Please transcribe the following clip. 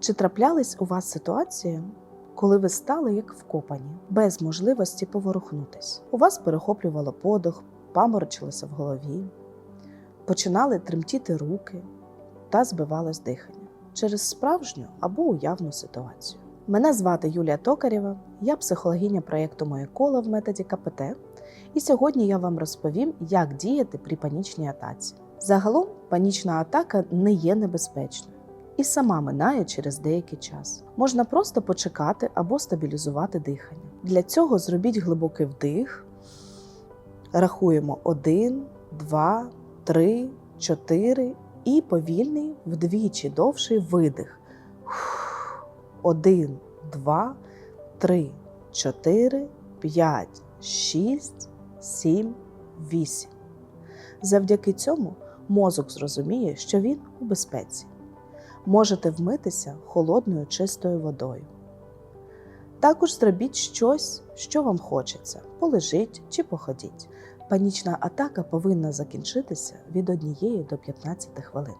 Чи траплялись у вас ситуації, коли ви стали як вкопані, без можливості поворухнутись? У вас перехоплювало подих, паморочилося в голові, починали тремтіти руки та збивалось дихання через справжню або уявну ситуацію. Мене звати Юлія Токарєва, я психологиня проєкту Моє коло в методі КПТ, і сьогодні я вам розповім, як діяти при панічній атаці. Загалом панічна атака не є небезпечною і сама минає через деякий час. Можна просто почекати або стабілізувати дихання. Для цього зробіть глибокий вдих, рахуємо 1, 2, 3, 4 і повільний вдвічі довший видих. 1, 2, 3, 4, 5, 6, 7, 8. Завдяки цьому мозок зрозуміє, що він у безпеці. Можете вмитися холодною чистою водою. Також зробіть щось, що вам хочеться: полежіть чи походіть. Панічна атака повинна закінчитися від 1 до 15 хвилин.